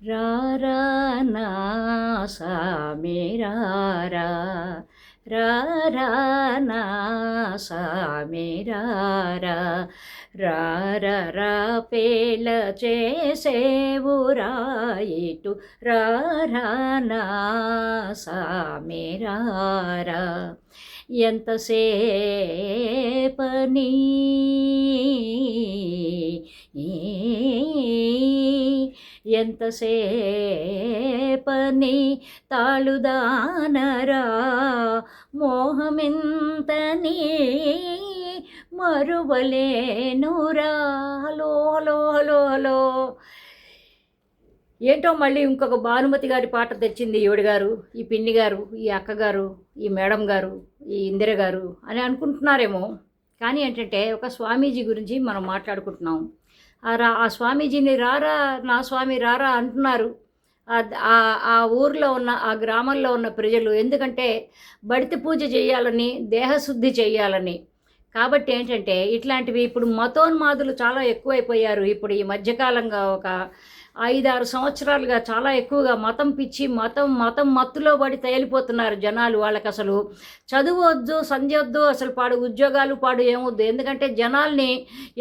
రారా నా సామి రారా రారా నా సామి రారా రారా పేల చేసేవురా ఇటు. రారా నా సామి రారా ఎంతసేపని ఎంతసేపని తాళుదానరా? మోహమింతని మరువలేనురా? Hello hello hello hello. ఏంటో మళ్ళీ ఇంకొక భానుమతి గారి పాట తెచ్చింది ఈవిడ గారు ఈ పిన్ని గారు ఈ అక్కగారు ఈ మేడం గారు ఈ ఇందిర గారు అని అనుకుంటున్నారేమో. కానీ ఏంటంటే ఒక స్వామీజీ గురించి మనం మాట్లాడుకుంటున్నాం. రా ఆ స్వామీజీని రారా నా స్వామి రారా అంటున్నారు. ఆ- ఊర్లో ఉన్న ఆ గ్రామంలో ఉన్న ప్రజలు ఎందుకంటే బడితి పూజ చేయాలని దేహశుద్ధి చేయాలని. కాబట్టి ఏంటంటే ఇట్లాంటివి ఇప్పుడు మతోన్మాదులు చాలా ఎక్కువైపోయారు. ఇప్పుడు ఈ మధ్యకాలంగా ఒక ఐదారు సంవత్సరాలుగా చాలా ఎక్కువగా మతం పిచ్చి మతం మతం మత్తులో పడి తేలిపోతున్నారు జనాలు. వాళ్ళకి అసలు చదువు వద్దు సంధ్య వద్దు అసలు పాడు ఉద్యోగాలు పాడు ఏమొద్దు. ఎందుకంటే జనాల్ని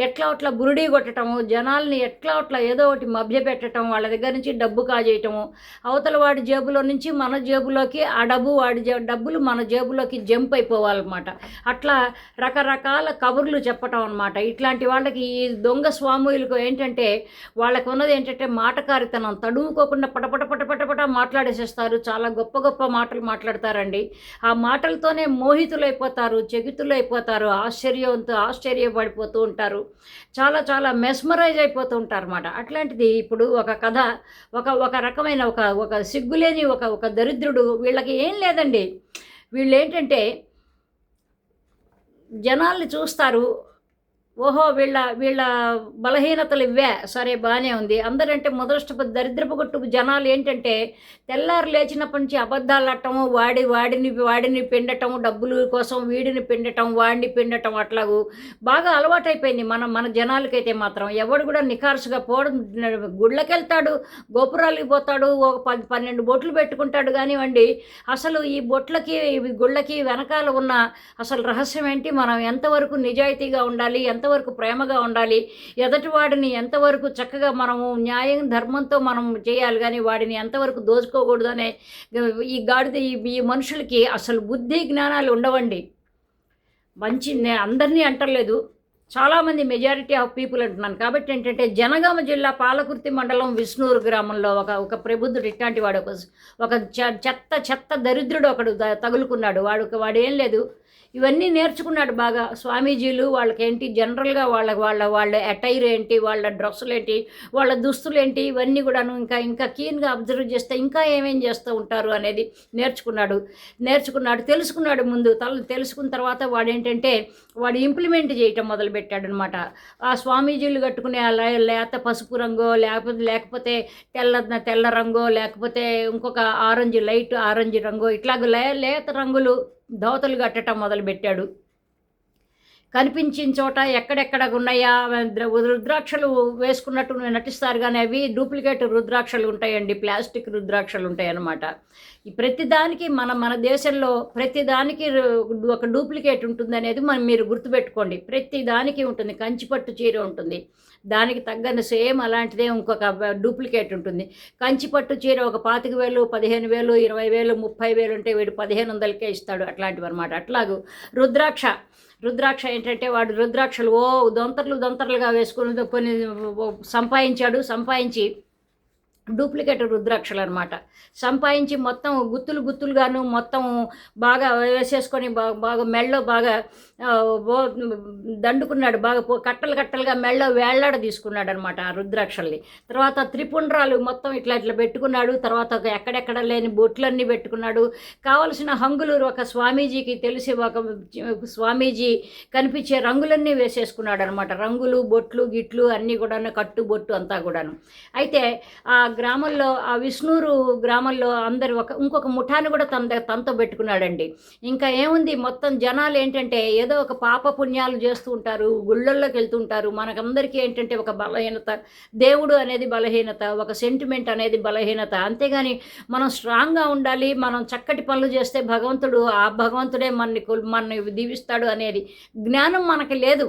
ఎట్లా అట్లా బురుడి కొట్టడము జనాల్ని ఎట్లా అట్లా ఏదో ఒకటి మభ్యపెట్టడం వాళ్ళ దగ్గర నుంచి డబ్బు కాజేయటము. అవతల వాడి జేబులో నుంచి మన జేబులోకి ఆ డబ్బు వాడి డబ్బులు మన జేబులోకి జంప్ అయిపోవాలన్నమాట. అట్లా రకరకాల కబుర్లు చెప్పటం అనమాట ఇట్లాంటి వాళ్ళకి ఈ దొంగ స్వాములకు ఏంటంటే వాళ్ళకు ఉన్నది ఏంటంటే మా మాటకారితనం తడువుకోకుండా పటపట పటపటపట మాట్లాడేసేస్తారు. చాలా గొప్ప గొప్ప మాటలు మాట్లాడతారండి. ఆ మాటలతోనే మోహితులైపోతారు చెగితులైపోతారు ఆశ్చర్యవంతు ఆశ్చర్యపడిపోతూ ఉంటారు. చాలా చాలా మెస్మరైజ్ అయిపోతూ ఉంటారు అన్నమాట అట్లాంటిది ఇప్పుడు ఒక కథ ఒక ఒక రకమైన ఒక ఒక సిగ్గులేని ఒక ఒక దరిద్రుడు వీళ్ళకి ఏం లేదండి. వీళ్ళు ఏంటంటే జనాల్ని చూస్తారు ఓహో వీళ్ళ వీళ్ళ బలహీనతలు ఇవ్వే. సరే బాగానే ఉంది. అందరంటే మొదలష్టపు దరిద్రపు కొట్టు జనాలు ఏంటంటే తెల్లారు లేచినప్పటి నుంచి అబద్ధాలు అట్టము వాడి వాడిని వాడిని పిండటం డబ్బులు కోసం వీడిని పిండటం వాడిని పిండటం అట్లాగూ బాగా అలవాటైపోయింది మన మన జనాలకైతే మాత్రం. ఎవడు కూడా నిఖార్సుగా పోవడం గుళ్ళకి వెళ్తాడు గోపురాలకి పోతాడు ఒక పది పన్నెండు బొట్లు పెట్టుకుంటాడు కానివ్వండి అసలు ఈ బొట్లకి గుళ్ళకి వెనకాల ఉన్న అసలు రహస్యం ఏంటి? మనం ఎంతవరకు నిజాయితీగా ఉండాలి? ఎంత ఎంతవరకు ప్రేమగా ఉండాలి ఎదటి వాడిని ఎంతవరకు చక్కగా మనము న్యాయం ధర్మంతో మనం చేయాలి కానీ వాడిని ఎంతవరకు దోచుకోకూడదు అనే ఈ గాడిద ఈ మనుషులకి అసలు బుద్ధి జ్ఞానాలు ఉండవండి. మంచి నే- అందరినీ అంటలేదు. చాలామంది మెజారిటీ ఆఫ్ పీపుల్ అంటున్నాను. కాబట్టి ఏంటంటే జనగామ జిల్లా పాలకుర్తి మండలం విష్ణూరు గ్రామంలో ఒక ఒక ప్రబుద్ధుడు ఇట్లాంటి వాడు ఒక ఒక చె- చెత్త చెత్త దరిద్రుడు ఒకడు తగులుకున్నాడు. వాడు వాడు ఏం లేదు. ఇవన్నీ నేర్చుకున్నాడు బాగా. స్వామీజీలు వాళ్ళకేంటి జనరల్గా వాళ్ళ వాళ్ళ వాళ్ళ అటైర్ ఏంటి వాళ్ళ డ్రెస్సులు ఏంటి వాళ్ళ దుస్తులు ఏంటి ఇవన్నీ కూడాను ఇంకా ఇంకా కీన్గా అబ్జర్వ్ చేస్తే ఇంకా ఏమేం చేస్తూ ఉంటారు అనేది నేర్చుకున్నాడు. నేర్చుకున్నాడు తెలుసుకున్నాడు ముందు. తల తెలుసుకున్న తర్వాత వాడేంటంటే వాడు ఇంప్లిమెంట్ చేయటం మొదలు అనమాట ఆ స్వామీజీలు కట్టుకునే ఆ లేత పసుపు రంగో లేకపోతే లేకపోతే తెల్ల తెల్ల రంగో లేకపోతే ఇంకొక ఆరెంజ్ లైట్ ఆరెంజ్ రంగు ఇట్లాగ లే లేత రంగులు దోతలు కట్టడం మొదలుపెట్టాడు. కనిపించిన చోట ఎక్కడెక్కడ ఉన్నాయా? రుద్రాక్షలు వేసుకున్నట్టు నటిస్తారు కానీ అవి డూప్లికేట్ రుద్రాక్షలు ఉంటాయండి ప్లాస్టిక్ రుద్రాక్షలు ఉంటాయి అన్నమాట ఈ ప్రతిదానికి మన మన దేశంలో ప్రతిదానికి రు- ఒక డూప్లికేట్ ఉంటుంది అనేది మనం మీరు గుర్తుపెట్టుకోండి. ప్రతిదానికి ఉంటుంది కంచిపట్టు చీర ఉంటుంది. దానికి తగ్గని సేమ్ అలాంటిదే ఇంకొక డూప్లికేట్ ఉంటుంది. కంచిపట్టు చీర ఒక పాతిక వేలు పదిహేను వేలు ఇరవై వేలు ముప్పై వేలు ఉంటే వీడు పదిహేను వందలకే ఇస్తాడు అట్లాంటివి అనమాట అట్లాగూ రుద్రాక్ష రుద్రాక్ష ఏంటంటే వాడు రుద్రాక్షలు ఓ దొంతర్లు దొంతర్లుగా వేసుకుని కొన్ని సంపాదించాడు సంపాదించి డూప్లికేట్ రుద్రాక్షలు అనమాట సంపాదించి మొత్తం గుత్తులు గుత్తులుగాను మొత్తం బాగా వేసేసుకొని బాగా బాగా మెళ్ళో బాగా దండుకున్నాడు. బాగా కట్టలు కట్టలుగా మెళ్ళో వేళ్ళాడ తీసుకున్నాడు అనమాట ఆ రుద్రాక్షల్ని. తర్వాత త్రిపుండ్రాలు మొత్తం ఇట్లా ఇట్లా పెట్టుకున్నాడు. తర్వాత ఒక ఎక్కడెక్కడ లేని బొట్లన్నీ పెట్టుకున్నాడు. కావలసిన హంగులు ఒక స్వామీజీకి తెలిసి ఒక స్వామీజీ కనిపించే రంగులన్నీ వేసేసుకున్నాడు అనమాట రంగులు బొట్లు గిట్లు అన్నీ కూడాను కట్టు బొట్టు అంతా కూడాను. అయితే ఆ గ్రామంలో ఆ విష్ణూరు గ్రామంలో అందరు ఒక ఇంకొక ముఠాన్ని కూడా తన తనతో పెట్టుకున్నాడండి. ఇంకా ఏముంది మొత్తం జనాలు ఏంటంటే ఏదో ఒక పాప పుణ్యాలు చేస్తూ ఉంటారు గుళ్ళల్లోకి వెళ్తుంటారు మనకందరికీ ఏంటంటే ఒక బలహీనత దేవుడు అనేది బలహీనత ఒక సెంటిమెంట్ అనేది బలహీనత. అంతేగాని మనం స్ట్రాంగ్గా ఉండాలి మనం చక్కటి పనులు చేస్తే భగవంతుడు ఆ భగవంతుడే మనని మనని దీవిస్తాడు అనేది జ్ఞానం మనకి లేదు.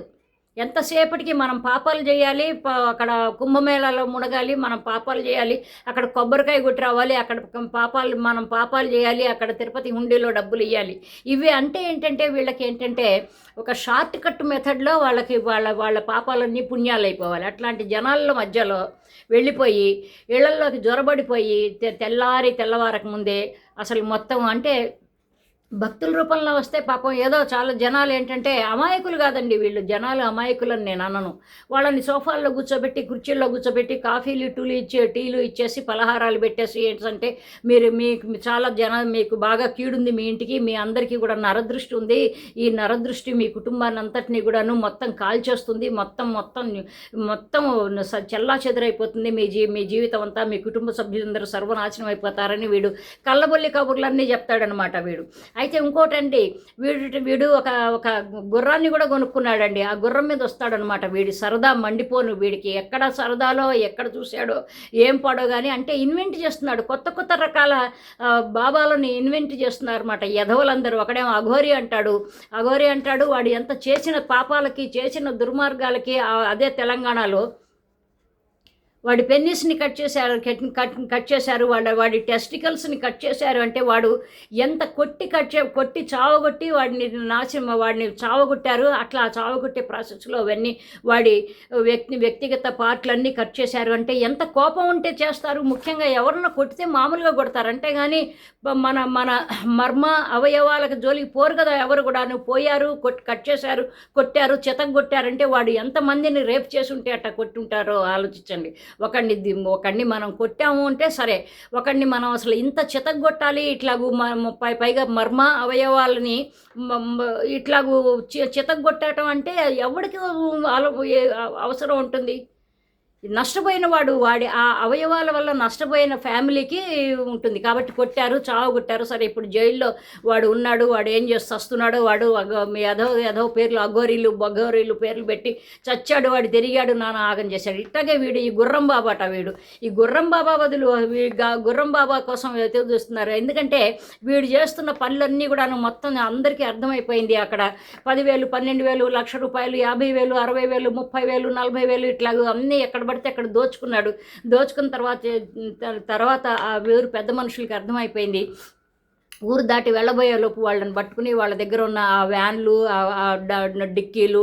ఎంతసేపటికి మనం పాపాలు చేయాలి అక్కడ కుంభమేళాలో మునగాలి మనం పాపాలు చేయాలి అక్కడ కొబ్బరికాయ కొట్టి రావాలి అక్కడ పాపాలు మనం పాపాలు చేయాలి అక్కడ తిరుపతి హుండీలో డబ్బులు ఇవ్వాలి ఇవి అంటే ఏంటంటే వీళ్ళకి ఏంటంటే ఒక షార్ట్ కట్ మెథడ్లో వాళ్ళకి వాళ్ళ వాళ్ళ పాపాలన్నీ పుణ్యాలు అయిపోవాలి అట్లాంటి జనాల మధ్యలో వెళ్ళిపోయి ఇళ్ళలోకి జ్వరబడిపోయి తెల్లారి తెల్లవారక ముందే అసలు మొత్తం అంటే భక్తుల రూపంలో వస్తే పాపం ఏదో చాలా జనాలు ఏంటంటే అమాయకులు కాదండి వీళ్ళు. జనాలు అమాయకులని నేను అనను. వాళ్ళని సోఫాల్లో కూర్చోబెట్టి కుర్చీల్లో కూర్చోబెట్టి కాఫీలు టీలు ఇచ్చే టీలు ఇచ్చేసి పలహారాలు పెట్టేసి ఏంటంటే మీరు మీకు చాలా జన మీకు బాగా కీడుంది మీ ఇంటికి మీ అందరికీ కూడా నరదృష్టి ఉంది. ఈ నరదృష్టి మీ కుటుంబాన్ని అంతటినీ కూడాను మొత్తం కాల్చేస్తుంది. మొత్తం మొత్తం మొత్తం చెల్లా చెదరైపోతుంది. మీ జీ మీ జీవితం అంతా మీ కుటుంబ సభ్యులందరూ సర్వనాశనం అయిపోతారని వీడు కళ్ళబొల్లి కబుర్లన్నీ చెప్తాడనమాట వీడు. అయితే ఇంకోటండి వీడు వీడు ఒక ఒక గుర్రాన్ని కూడా కొనుక్కున్నాడండి. ఆ గుర్రం మీద వస్తాడనమాట వీడి. సరదా మండిపోను వీడికి. ఎక్కడ సరదాలో ఎక్కడ చూశాడో ఏం పాడో కానీ అంటే ఇన్వెంట్ చేస్తున్నాడు. కొత్త కొత్త రకాల బాబాలను బాబాలని ఇన్వెంట్ చేస్తున్నారు అనమాట యధవులందరూ. ఒకడేమో అఘోరి అంటాడు. అఘోరి అంటాడు వాడు ఎంత చేసిన పాపాలకి చేసిన దుర్మార్గాలకి అదే తెలంగాణలో వాడి పెన్నిస్ని కట్ చేశారు కట్ కట్ కట్ చేశారు వాళ్ళ వాడి టెస్టికల్స్ని కట్ చేశారు అంటే వాడు ఎంత కొట్టి కట్ చే కొట్టి చావగొట్టి వాడిని నాశనం వాడిని చావగొట్టారు. అట్లా ఆ చావగొట్టే ప్రాసెస్లో అవన్నీ వాడి వ్యక్తి వ్యక్తిగత పార్ట్లన్నీ కట్ చేశారు. అంటే ఎంత కోపం ఉంటే చేస్తారు. ముఖ్యంగా ఎవరన్నా కొట్టితే మామూలుగా కొడతారు. అంటే కానీ మన మన మర్మ అవయవాలకు జోలికి పోరు కదా ఎవరు కూడా పోయారు కొట్ కట్ చేశారు కొట్టారు చితం కొట్టారంటే వాడు ఎంతమందిని రేప్ చేసి ఉంటే అట్లా కొట్టుంటారో ఆలోచించండి. ఒకడిని ఒకడిని మనం కొట్టాము అంటే సరే ఒకడిని మనం అసలు ఇంత చితగొట్టాలి ఇట్లాగూ మ- పై పైగా మర్మ అవయవాలని ఇట్లాగూ చి- చితగొట్టడం అంటే ఎవరికి అవసరం ఉంటుంది? నష్టపోయిన వాడు వాడి ఆ అవయవాల వల్ల నష్టపోయిన ఫ్యామిలీకి ఉంటుంది. కాబట్టి కొట్టారు చావు కొట్టారు. సరే ఇప్పుడు జైల్లో వాడు ఉన్నాడు వాడు ఏం చేసి వస్తున్నాడు వాడు అగ- మీ పేర్లు అఘోరీలు బఘోరీలు పేర్లు పెట్టి చచ్చాడు వాడు తిరిగాడు నాన్న ఆగం చేశాడు. ఇట్లాగే వీడు ఈ గుర్రం బాబా అట వీడు. ఈ గుర్రం బాబా బదులు గుర్రం బాబా కోసం ఎదురు చూస్తున్నారు ఎందుకంటే వీడు చేస్తున్న పనులన్నీ కూడా మొత్తం అందరికీ అర్థమైపోయింది అక్కడ. పదివేలు పన్నెండు వేలు లక్ష రూపాయలు యాభై వేలు అరవై వేలు ముప్పై వేలు నలభై వేలు ఇట్లా అన్నీ ఎక్కడ పడితే అక్కడ దోచుకున్నాడు. దోచుకున్న తర్వాత తర్వాత ఆ వేరు పెద్ద మనుషులకి అర్థమైపోయింది. ఊరు దాటి వెళ్ళబోయే లోపు వాళ్ళని పట్టుకుని వాళ్ళ దగ్గర ఉన్న ఆ వ్యాన్లు డిక్కీలు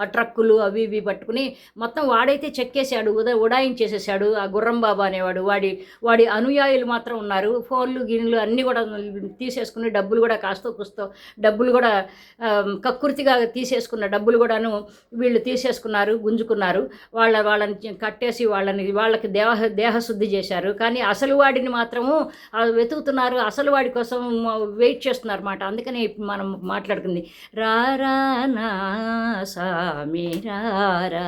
ఆ ట్రక్కులు అవి ఇవి పట్టుకుని మొత్తం వాడైతే చెక్కేశాడు ఉద ఉడాయించేసేసాడు ఆ గుర్రం బాబా అనేవాడు. వాడి వాడి అనుయాయులు మాత్రం ఉన్నారు. ఫోన్లు గిన్నెలు అన్నీ కూడా తీసేసుకుని డబ్బులు కూడా కాస్తో కుస్తో డబ్బులు కూడా కక్కుర్తిగా తీసేసుకున్న డబ్బులు కూడాను వీళ్ళు తీసేసుకున్నారు గుంజుకున్నారు. వాళ్ళ వాళ్ళని కట్టేసి వాళ్ళని వాళ్ళకి దేహ దేహశుద్ధి చేశారు. కానీ అసలు వాడిని మాత్రము వెతుకుతున్నారు. అసలు వాడి కోసం కోసం వెయిట్ చేస్తున్నారు అన్నమాట అందుకనే మనం మాట్లాడుకుంది. రారా నా సామి రారా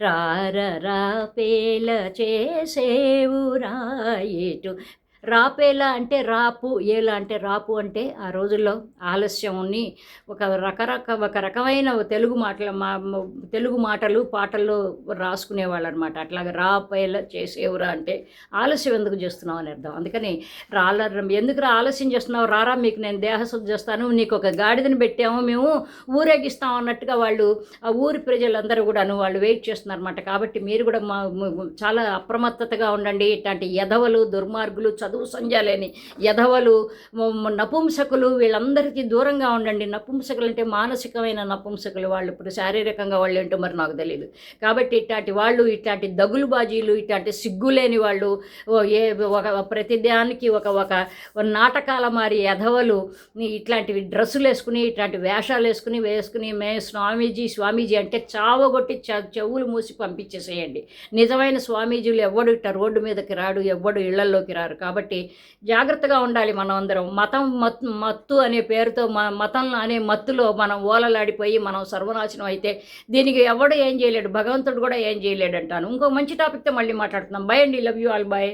రారా రాపేల చేసేవు రాయిటు రాపేలా అంటే రాపు ఏలా అంటే రాపు అంటే ఆ రోజుల్లో ఆలస్యంని ఒక రకరక ఒక రకమైన తెలుగు మాటల మా తెలుగు మాటలు పాటల్లో రాసుకునేవాళ్ళు అనమాట అట్లాగే రాపేలా చేసేవురా అంటే ఆలస్యం ఎందుకు చేస్తున్నావు అని అర్థం. అందుకని రాళ్ళ ఎందుకు రా ఆలస్యం చేస్తున్నావు? రారా మీకు నేను దేహశుద్ధి చేస్తాను నీకు ఒక గాడిదని పెట్టాము మేము ఊరేగిస్తాం అన్నట్టుగా వాళ్ళు ఆ ఊరి ప్రజలందరూ కూడాను వాళ్ళు వెయిట్ చేస్తున్నారు అనమాట కాబట్టి మీరు కూడా మా చాలా అప్రమత్తతగా ఉండండి. ఇట్లాంటి యధవలు దుర్మార్గులు చదువు సంజాలేని యధవలు నపుంసకులు వీళ్ళందరికీ దూరంగా ఉండండి. నపుంసకులు అంటే మానసికమైన నపుంసకులు వాళ్ళు. ఇప్పుడు శారీరకంగా వాళ్ళు ఏంటో మరి నాకు తెలియదు కాబట్టి ఇట్లాంటి వాళ్ళు ఇట్లాంటి దగులు బాజీలు ఇట్లాంటి సిగ్గులేని వాళ్ళు ఏ ఒక ప్రతిదానికి ఒక ఒక నాటకాల మారి యధవలు ఇట్లాంటివి డ్రెస్సులు వేసుకుని ఇట్లాంటి వేషాలు వేసుకుని వేసుకుని మే స్వామీజీ స్వామీజీ అంటే చావగొట్టి చెవులు మూసి పంపించేసేయండి. నిజమైన స్వామీజీలు ఎవడు ఇట్ట రోడ్డు మీదకి రాడు ఎవ్వడు ఇళ్ళలోకి రారు. కాబట్టి కాబట్టి జాగ్రత్తగా ఉండాలి మనం అందరం మతం మత్ మత్తు అనే పేరుతో మ మతం అనే మత్తులో మనం ఓలలాడిపోయి మనం సర్వనాశనం అయితే దీనికి ఎవడు ఏం చేయలేడు. భగవంతుడు కూడా ఏం చేయలేడు అంటాను ఇంకో మంచి టాపిక్తో మళ్ళీ మాట్లాడుతున్నాం బై అండి. Love you all bye